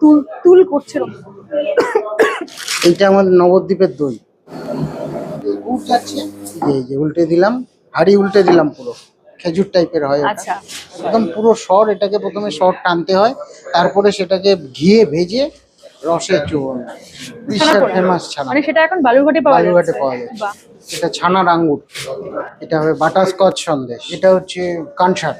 তুল তুল করছে এইটা আমাদের নবদ্বীপের দই। এই যে উল্টে দিলাম হাড়ি উল্টে দিলাম পুরো। খেজুর টাইপের হয় আচ্ছা। একদম পুরো সর এটাকে প্রথমে সর টানতে হয় তারপরে সেটাকে ঘিয়ে ভেজে রসে চুবন বিশ্বের ফেমাস ছানা। মানে সেটা এখন বালুরঘাটে পাওয়া বালুরঘাটে পাওয়া যাচ্ছে। এটা ছানার আঙ্গুর। এটা হবে বাটারস্কচ সন্দেশ। এটা হচ্ছে কানসার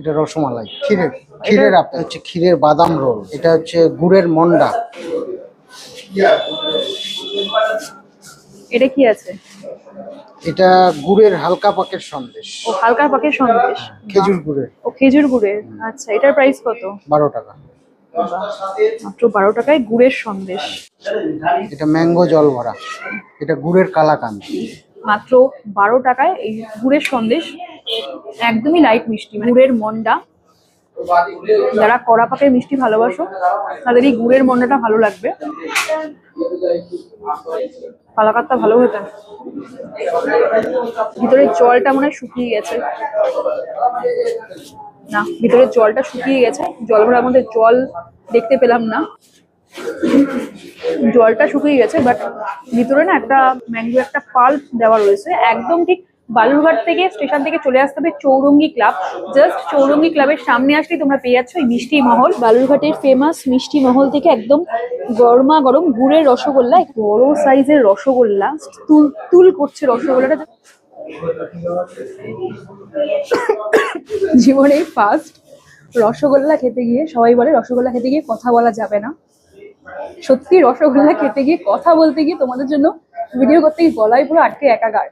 এটা রসমালাই। ক্ষীরের ক্ষীরের আপেল। হচ্ছে ক্ষীরের বাদাম রোল। এটা হচ্ছে গুড়ের মন্ডা। এটা কি আছে? এটা গুড়ের হালকা পাকের সন্দেশ। ও হালকা পাকের সন্দেশ। খেজুর গুড়ের। ও খেজুর গুড়ের। আচ্ছা এটার প্রাইস কত? বারো টাকা। মাত্র বারো টাকায় গুড়ের সন্দেশ। এটা ম্যাঙ্গো জল ভরা। এটা গুড়ের কালাকান মাত্র বারো টাকায় এই গুড়ের সন্দেশ একদমই লাইট মিষ্টি, গুড়ের মন্ডা। যারা কড়া পাকের মিষ্টি ভালোবাসো, তাদের এই গুড়ের মন্ডাটা ভালো লাগবে। পালাকাতটা ভালো হতো ভিতরে জলটা মনে শুকিয়ে গেছে। না ভিতরে জলটা শুকিয়ে গেছে। জল ভরার মধ্যে জল দেখতে পেলাম না। জলটা শুকিয়ে গেছে বাট ভিতরে না একটা ম্যাঙ্গো একটা পাল্প দেওয়া রয়েছে। একদম ঠিক বালুরঘাট থেকে স্টেশন থেকে চলে আসতে হবে চৌরঙ্গি ক্লাব। জাস্ট চৌরঙ্গি ক্লাবের সামনে আসলেই তোমরা পেয়ে যাচ্ছ এই মিষ্টি মহল। বালুরঘাটের ফেমাস মিষ্টি মহল থেকে একদম গরমা গরম গুড়ের রসগোল্লা বড় সাইজের রসগোল্লা, তুল তুল করছে রসগোল্লাটা। জীবনে ফার্স্ট রসগোল্লা খেতে গিয়ে, সবাই বলে রসগোল্লা খেতে গিয়ে কথা বলা যাবে না। সত্যি রসগোল্লা খেতে গিয়ে কথা বলতে গিয়ে তোমাদের জন্য ভিডিও করতে গিয়ে গলায় পুরো আটকে একাকার।